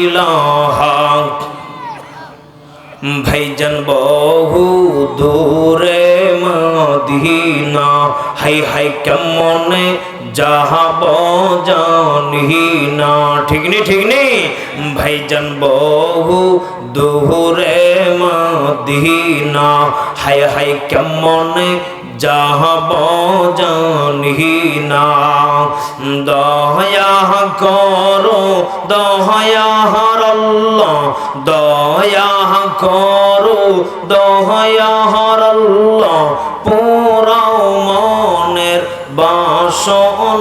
ইলাহা। ভাইজান বহু দূরে মদিনা, হাই হাই কেমনে যাহাব জানি ঠিক নি ঠিক নি? ভাইজান বহু দূরে মদিনা, হাই হাই কেমনে যাহাব জানি দয়া করো দয়া হরল্লাহ দয়া করো দয়া হরল্লাহ পুরাও মনের বাসন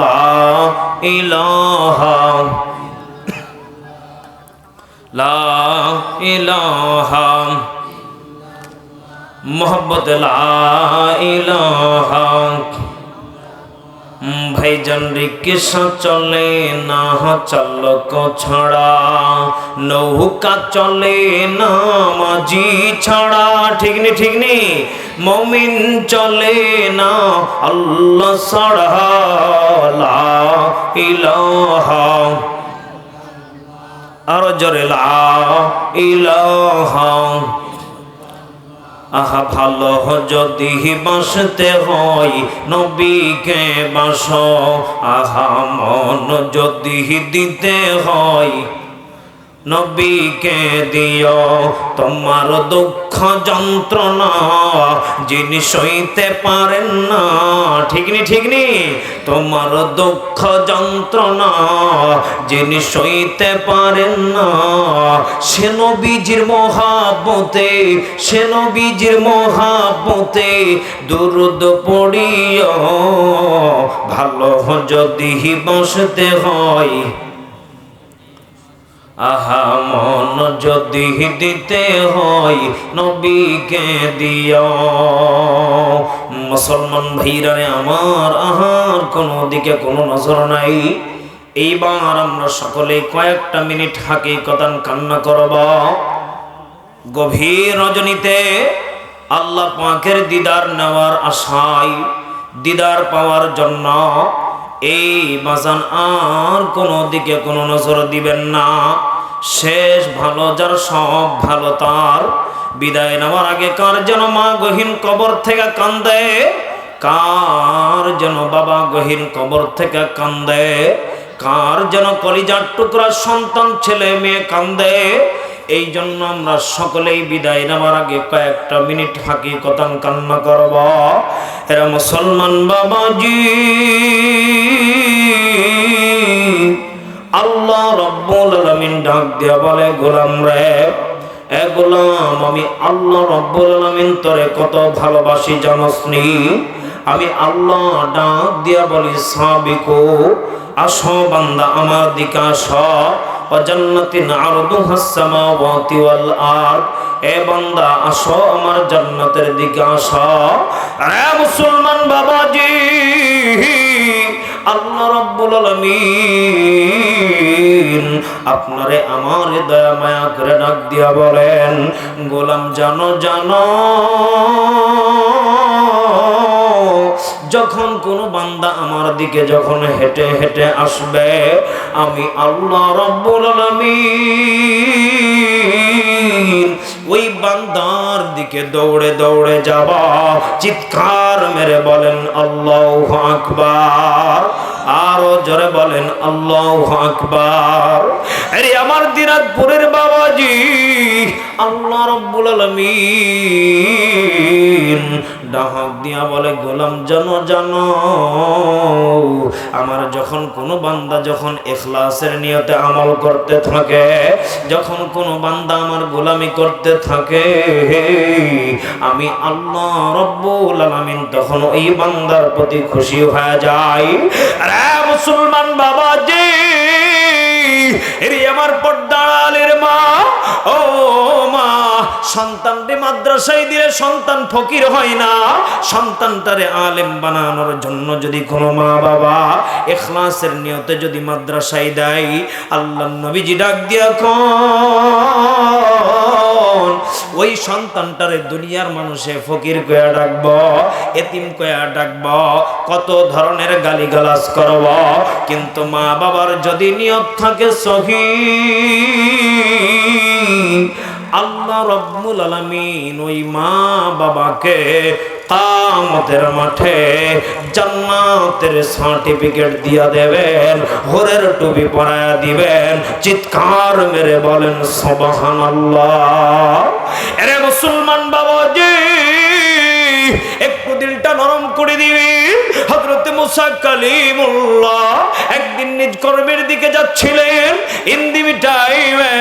লা ইলাহা লা ইলাহা, মোহব্বত ইলাহা। ভাইজান রিক্সা চলে, না চালক ছড়া। নৌকা চলে, না মাঝি ছড়া। ঠিক নি ঠিক নি? মমিন চলে, না আল্লাহ লা ইলাহা। আর জোরে, লা ইলাহা। আহা ভালো যদি বাসতে হয় নবীকে বাস আহা মন যদি দিতে হয় নবীকে দিও। তোমার দুঃখ যন্ত্রণা যিনি সইতে পারেন না। ঠিক নি ঠিক নি? তোমার দুঃখ যন্ত্রণা যিনি সইতে পারেন না। সে নবীজির মহাবতে সে নবীজির মহাবতে দুরুদ পড়িও। ভালো যদি বসতে হয় আহা, মন যদি দিতে হয়, নবীকে দিও। মুসলমান ভাইরারে, আমার আহার কোনো দিকে কোনো নজর নাই। এইবার আমরা সকলে কয়েকটা মিনিট হাকে কদান কান্না করব। গভীর রজনীতে আল্লাহ পাকের দিদার নেওয়ার আশায়, দিদার পাওয়ার জন্য এই বাজান আর কোনো দিকে কোনো নজর দিবেন না। শেষ ভালো, যার সব ভালো তার। বিদায় নেওয়ার আগে কার যেন মা গহীন কবর থেকে কান্দে? কার যেন বাবা গহীন কবর থেকে কান্দে? কার যেন কলিজার টুকরা সন্তান, ছেলে, মেয়ে কান্দে? এই জন্য আমরা সকলেই বিদায় নেওয়ার আগে কয়েকটা মিনিট হাকি কতান কান্না করব। এরা মুসলমান বাবা বাবাজি, আল্লাহ রব্বুল ডাক দিয়া বলে, গোলাম রে, এ গোলাম, আমি আল্লাহ রব্বুল আলামিন তোরে কত ভালোবাসি জানস নি? আমি আল্লাহ ডাক দিয়া বলি, সাবিকো, আসো বান্দা আমার দিকে আসো। জান্নাতিন আরদুহাস সামাওয়াতি ওয়াল আরদ। এ বান্দা, আসো আমার জান্নাতের দিকে আসো। এ মুসলমান বাবাজি আল্লাহ রাব্বুল আলামিন আপনারে আমার দয়া মায়া করে ডাক দিয়া বলেন, গোলাম জানো জানো, যখন কোন বান্দা আমার দিকে যখন হেঁটে হেঁটে আসবে, আমি আল্লাহ রব্বুল আলামিন ওই বান্দার দিকে দৌড়ে দৌড়ে যাব। চিৎকার মেরে বলেন, আল্লাহ আকবার। আরও জোরে বলেন, আল্লাহ আকবার। আরে আমার দিনাজপুরের বাবাজি, আল্লাহ রব্বুল আলামিন ডাহক দিয়া বলে, গোলাম জানো জানো। আমার যখন কোনো বান্দা যখন এখলাসের নিয়তে আমল করতে থাকে, যখন কোনো বান্দা আমার গোলামি করতে থাকে, আমি আল্লাহ রব্বুল আলামিন তখন ওই বান্দার প্রতি খুশি হয়ে যাই। আরে মুসলমান বাবাজি এরি আমার পর্দাড়ালের মা, ও মা সন্তানটি মাদ্রাসায় দিলে সন্তান ফকির হয় না। সন্তানটারে আলেম বানানোর জন্য যদি কোনো মা বাবা এখলাসের নিয়তে যদি মাদ্রাসায় দেয় আল্লাহ নবীজি ডাক দিয়া যখন ওই সন্তানটারে দুনিয়ার মানুষে ফকির কয়া ডাকব, এতিম কয়া ডাকব, কত ধরনের গালিগালাজ করব। কিন্তু মা বাবার যদি নিয়ত থাকে সহি। আল্লাহ রব্বুল আলামিন ওই মা বাবাকে কামতের মাঠে জান্নাতের সার্টিফিকেট দিয়া দেবেন, হোরের টুপি পরায়া দিবেন, চিৎকার মেরে বলেন, সুবহানাল্লাহ। এরে মুসলমান বাবাজি, একটু দিলটা নরম করে দিবেন হযরত মুসা কালিমুল্লাহ একদিন নিজ কর্মের দিকে যাচ্ছিলেন ইন্দিবি টাইমে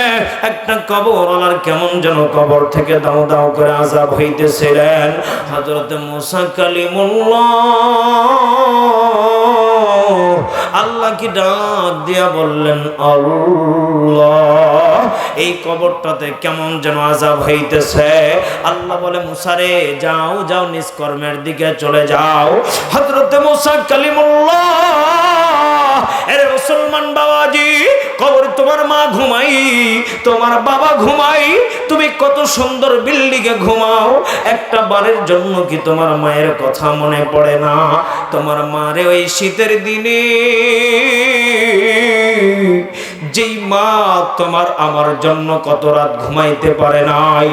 একটা কবর ওনার কেমন যেন কবর থেকে দাও দাও করে আজাব হইতেছিলেন। হযরত মুসা কালিমুল্লাহ, আল্লাহ কি ডাক দিয়া বললেন, আল্লাহ। এই কবরটাতে কেমন যেন আজাব হইতেছে। আল্লাহ বলে মুসারে যাও যাও নিষ্কর্মের দিকে চলে যাও। হযরতে মুসা কালিমুল্লাহ এরে মুসলমান বাবাজি, কবর তোমার মা ঘুমাই, তোমার বাবা ঘুমাই, তুমি কত সুন্দর বিল্ডিংয়ে ঘুমাও। একটা বারের জন্য কি তোমার মায়ের কথা মনে পড়ে না? তোমার মারে ওই শীতের দিনে যেই মা তোমার আমার জন্য কত রাত ঘুমাইতে পারে নাই?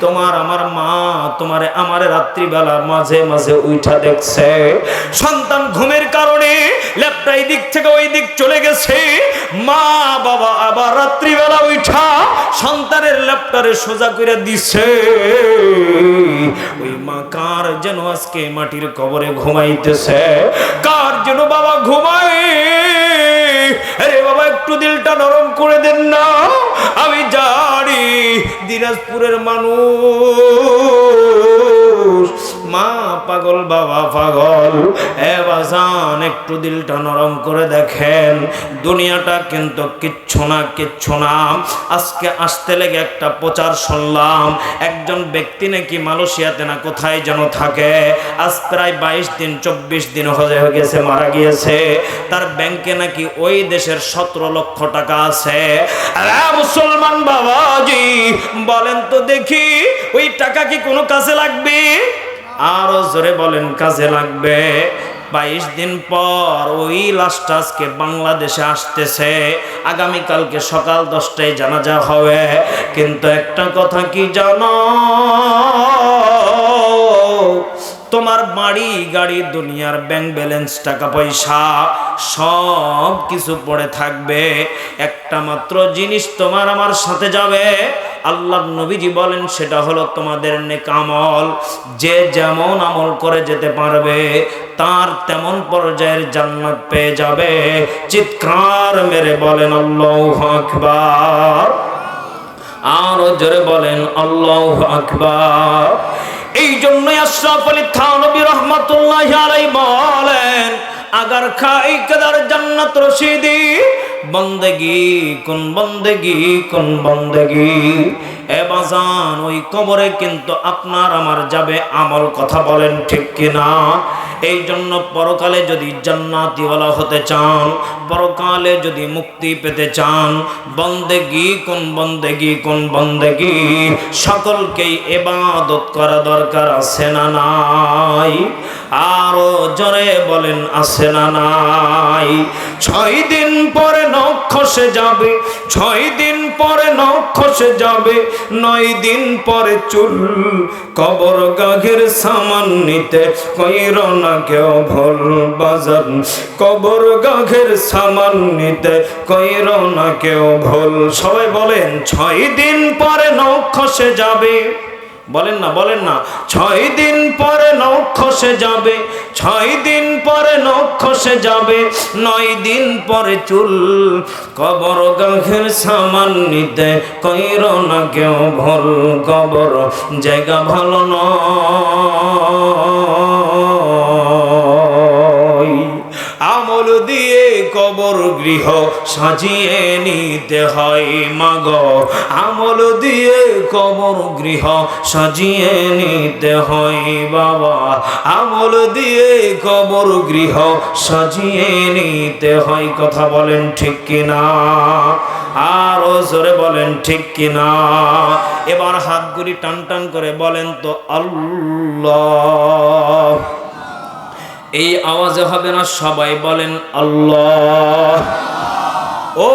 তোমার আমার মা তোমারে আমার রাত্রিবেলা মাঝে মাঝে উঠা দেখছে। সন্তান ঘুমের কারণে ল্যাপটা এই দিক থেকে ওই দিক চলে গেছে। মা বাবা আবার রাত্রিবেলা উঠা সন্তানের ল্যাপটারে সোজা করে দিছে। ওই মা কার যেন আজকে মাটির কবরে ঘুমাইতেছে? কার যেন বাবা ঘুমায়? আরে বাবা একটু দিলটা নরম করে দেন না। আমি জানি দিনাজপুরের মানুষ। মা পাগল, বাবা পাগল। এ বাজান, একটু দিলটা নরম করে দেখেন। দুনিয়াটা কিন্তু কিচ্ছু না কিচ্ছু না। আজকে আসতে লেগে একটা প্রচার শুনলাম। একজন ব্যক্তি নাকি মালয়েশিয়াতে না কোথায় যেন থাকে। আজ প্রায় বাইশ দিন, চব্বিশ দিন হয়ে গেছে, মারা গিয়েছে। তার ব্যাংকে নাকি ওই দেশের সতেরো লক্ষ টাকা আছে। মুসলমান বাবাজি, বলেন তো দেখি, ওই টাকা কি কোনো কাজে লাগবে? আরও জোরে বলেন, কাজে লাগবে। বাইশ দিন পর ওই লাশটা আজকে বাংলাদেশে আসতেছে। আগামীকালকে সকাল দশটায় জানাজা হবে। কিন্তু একটা কথা কি জানো? তোমার বাড়ি, গাড়ি, দুনিয়ার ব্যাংক ব্যালেন্স টাকা পয়সা, সব কিছু পড়ে থাকবে। একটা মাত্র জিনিস তোমার আমার সাথে যাবে। আল্লাহ নবীজি বলেন, সেটা হলো তোমাদের নেক আমল। যে যেমন আমল করে যেতে পারবে, তার তেমন পর্যায়ের জান্নাত পেয়ে যাবে। চিৎকার মেরে বলেন, আল্লাহ আকবার। আরও জোরে বলেন, আল্লাহ আকবার। এই জন্যই আশরাফ আলী থানবী রহমাতুল্লাহ আলাই বলেন আগার খাই কেদার জান্নাত রশিদি বন্দেগি, কোন বন্দেগি কোন বন্দেগি? এ বাজান, ওই কবরে কিন্তু আপনার আমার যাবে আমল কথা বলেন ঠিক কিনা? এই জন্য পরকালে যদি জান্নাতিওয়ালা হতে চান, পরকালে যদি মুক্তি পেতে চান, বন্দেগি, কোন বন্দেগি কোন বন্দেগি? সকলকেই এবাদত করা দরকার, আছে না নাই? আরও জোরে বলেন, আছে না নাই? ছয় দিন পরে নক্ষসে যাবে। ছয় দিন পরে নক্ষসে যাবে, নয় দিন পরে চুল কবর গাঘের সামান নিতে কইর না কেউ ভুল বাজার। কবর গাঘের সামান নিতে কইর না কেউ ভোল। সবাই বলেন, ছয় দিন পরে নক্ষসে যাবে। বলেন না বলেন না। ছয় দিন পরে নক্ষসে যাবে, ছয় দিন পরে নক্ষসে যাবে, নয় দিন পরে চুল কবর গাঘের সামান নিতে কইর না কেউ ভুল কবর, জায়গা ভালো নয়। আমল দিয়ে কবর গৃহ সাজিয়ে নিতে হয় মাগ। আমল দিয়ে কবর গৃহ সাজিয়ে নিতে হয় বাবা। আমল দিয়ে কবর গৃহ সাজিয়ে নিতে হয়, কথা বলেন ঠিক কিনা? আরও জোরে বলেন ঠিক কিনা? এবার হাতগুলি টান টান করে বলেন তো আল্লাহ। এই আওয়াজে হবে না সবাই বলেন আল্লাহ। ও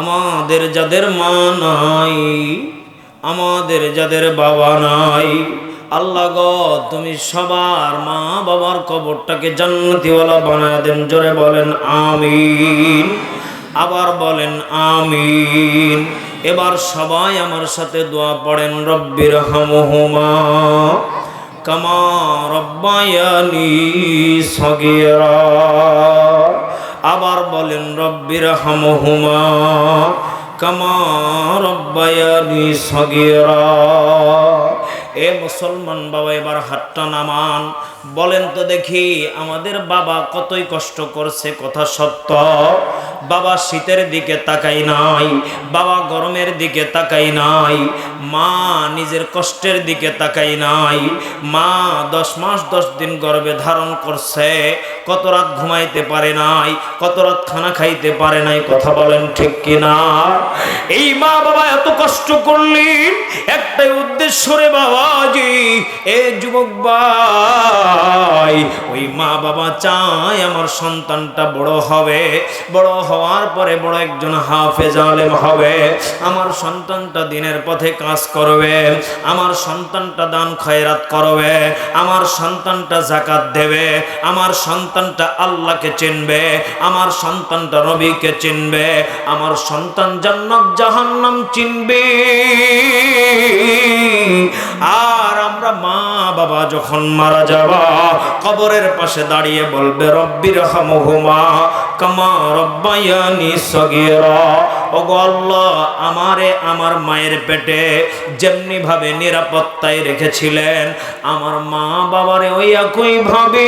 আমাদের যাদের মা নাই, আমাদের যাদের বাবা নাই, আল্লাহ গো, তুমি সবার মা বাবার কবরটাকে জান্নাতিওয়ালা বানায় দেন, জোরে বলেন আমিন। আবার বলেন আমিন। এবার সবাই আমার সাথে দোয়া পড়েন, রব্বির হামহুমা। কামা রব্বায়ানি সগীরা। আবার বলেন রব্বির হামহুমা কামা রব্বায়ানি সগীরা। এ মুসলমান বাবা, এবার হাতটা নামান। বলেন তো দেখি, আমাদের বাবা কতই কষ্ট করছে, কথা সত্য। বাবা শীতের দিকে তাকাই নাই, বাবা গরমের দিকে তাকাই নাই, মা নিজের কষ্টের দিকে তাকাই নাই, মা দশ মাস দশ দিন গর্ভে ধারণ করছে, কত রাত ঘুমাইতে পারে নাই, কত রাত খানা খাইতে পারে নাই, কথা বলেন ঠিক কিনা? এই মা বাবা এত কষ্ট করলেন, একটাই উদ্দেশ্য রে বাবাজি, এ যুবক ভাই, ওই মা বাবা চায় আমার সন্তানটা বড় হবে। বড় হওয়ার পরে বড় একজন হাফেজ আলেম হবে। আমার সন্তানটা দিনের পথে কাজ করবে। আমার সন্তানটা দান খয়রাত করবে। আমার সন্তানটা জাকাত দেবে। আমার সন্তানটা আল্লাহকে চিনবে। আমার সন্তানটা রবিকে চিনবে। আমার সন্তান জান্নাত জাহান্নাম চিনবে। আর আমরা মা বাবা যখন মারা যাবা কবরের পাশে দাঁড়িয়ে বলবে রব্বির হামহুমা কামা রব্বায়ানি আল্লাহ, আমারে আমার মায়ের পেটে যেমনি ভাবে নিরাপত্তায় রেখেছিলেন, আমার মা বাবারে ওই একই ভাবে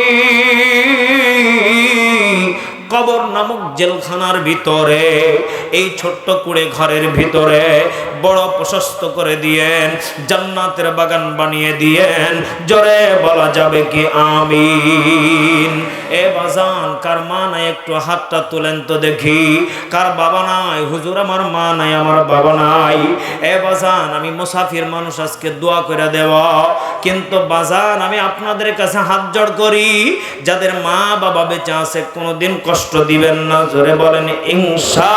কবর নামক জেলখানার ভিতরে, এই ছোট্ট কুড়ে ঘরের ভিতরে বড় প্রশস্ত করে দিয়েন, জান্নাতের বাগান বানিয়ে দিয়েন। জোরে বলা যাবে কি আমিন। এ বাজান, কার মা নাই একটু হাতটা তুলেন তো দেখি। কার বাবা নাই? হুজুর আমার মা নাই, আমার বাবা নাই। এ বাজান, আমি মুসাফির মানুষ আজকে দোয়া করে দেওয়া কিন্তু বাজান, আমি আপনাদের কাছে হাত জড় করি। যাদের মা বাবা বেঁচে আছে, কোনোদিন কষ্ট দিবেন না। জোরে বলেন, ইনশা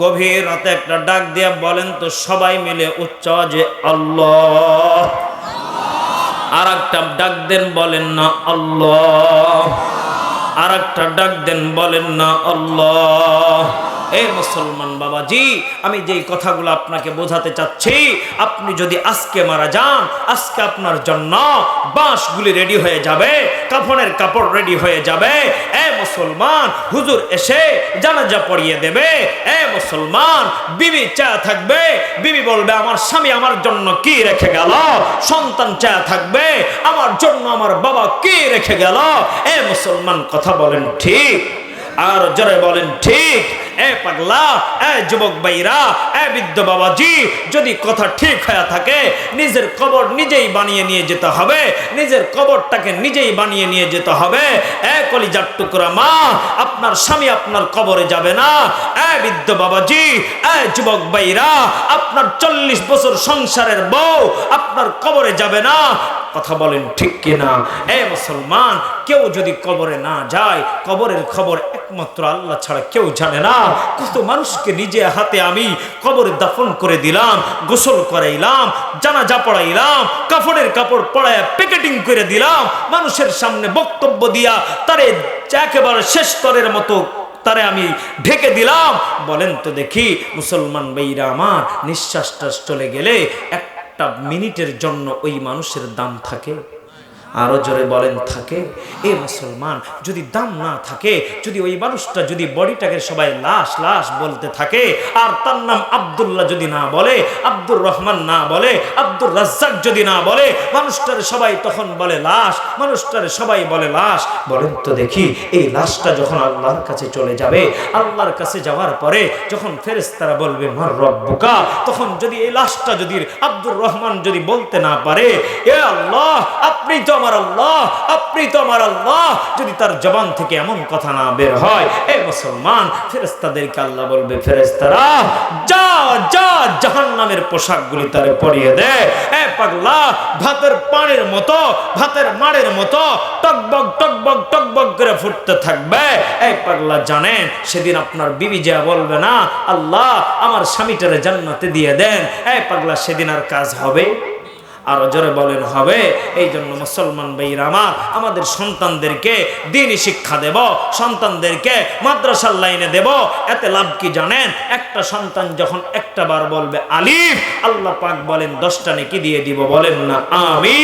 গভীর রাতে একটা ডাক দিয়া বলেন তো সবাই মিলে উচ্চ যে আল্লাহ। আর একটা ডাক দেন বলেন না আল্লাহ। আর একটা ডাক দেন বলেন না আল্লাহ। এ মুসলমান বাবাজি, আমি যেই কথাগুলো আপনাকে বোঝাতে চাচ্ছি, আপনি যদি আজকে মারা যান, আজকে আপনার জন্য বাঁশগুলি রেডি হয়ে যাবে, কাফনের কাপড় রেডি হয়ে যাবে। এ মুসলমান, হুজুর এসে জানাজা পড়িয়ে দেবে। এ মুসলমান, বিবি চা থাকবে, বিবি বলবে, আমার স্বামী আমার জন্য কি রেখে গেল? সন্তান চা থাকবে, আমার জন্য আমার বাবা কি রেখে গেল? এ মুসলমান, কথা বলেন ঠিক, আর জোরে বলেন ঠিক। এ পাগলা, এ যুবক ভাইরা, এ বৃদ্ধ বাবাজি, যদি কথা ঠিক হয়ে থাকে, নিজের কবর নিজেই বানিয়ে নিয়ে যেতে হবে, নিজের কবরটাকে নিজেই বানিয়ে নিয়ে যেতে হবে। এ টুকরা মা, আপনার স্বামী আপনার কবরে যাবে না। এ বৃদ্ধ বাবাজি, এ যুবক ভাইরা, আপনার চল্লিশ বছর সংসারের বউ আপনার কবরে যাবে না। কথা বলেন ঠিক কিনা? এ মুসলমান, কেউ যদি কবরে না যায়, কবরের খবর একমাত্র আল্লাহ ছাড়া কেউ জানে না। কত মানুষকে নিজে হাতে আমি কবরে দাফন করে দিলাম, গোসল করাইলাম, জানাজা পড়াইলাম কাপড়ের কাপড় পড়ায় প্যাকেটিং করে দিলাম, মানুষের সামনে বক্তব্য দিয়া তারে একেবারে শেষ স্তরের মতো তারে আমি ঢেকে দিলাম। বলেন তো দেখি, মুসলমান বেইরা আমার নিঃশ্বাসটা চলে গেলে একটা মিনিটের জন্য ওই মানুষের দাম থাকে? আরও জোরে বলেন, থাকে। এ মুসলমান, যদি দাম না থাকে, যদি ওই মানুষটা যদি বডিটাকে সবাই লাশ লাশ বলতে থাকে, আর তার নাম আব্দুল্লাহ যদি না বলে, আব্দুর রহমান না বলে, আব্দুর রাজ্জাক যদি না বলে, মানুষটার সবাই তখন বলে লাশ, মানুষটার সবাই বলে লাশ। বলেন তো দেখি, এই লাশটা যখন আল্লাহর কাছে চলে যাবে, আল্লাহর কাছে যাওয়ার পরে যখন ফেরেস্তারা বলবে, মার রব্বুকা তখন যদি এই লাশটা যদি আব্দুর রহমান যদি বলতে না পারে, এ আল্লাহ, আপনি তো আমার আল্লাহ, আপনি তো আমার আল্লাহ। যদি তার জবান থেকে এমন কথা না বের হয়, এ মুসলমান ফেরেস্তাদেরকে আল্লাহ বলবে ফেরেস্তারা যা যা, জাহান্নামের পোশাকগুলি তারে পরিয়ে দে। এ পাগলা, ভাতের পানির মতো, ভাতের মাড়ের মতো, টকবক টকবক টকবক করে ফুটতে থাকবে। এই পাগলা জানেন, সেদিন আপনার বিবি যা বলবে না, আল্লাহ আমার স্বামীটারে জান্নাতে দিয়ে দেন। এই পাগলা, সেদিন আর কাজ হবে? আরও জোরে বলেন, হবে? এই জন্য মুসলমান ভাইরা আমার, আমাদের সন্তানদেরকে দিনই শিক্ষা দেব, সন্তানদেরকে মাদ্রাসার লাইনে দেব। এতে লাভ কি জানেন? একটা সন্তান যখন একটা বার বলবে আলিফ, আল্লাহ পাক বলেন, দশটা নেকি দিয়ে দিব। বলেন না আমি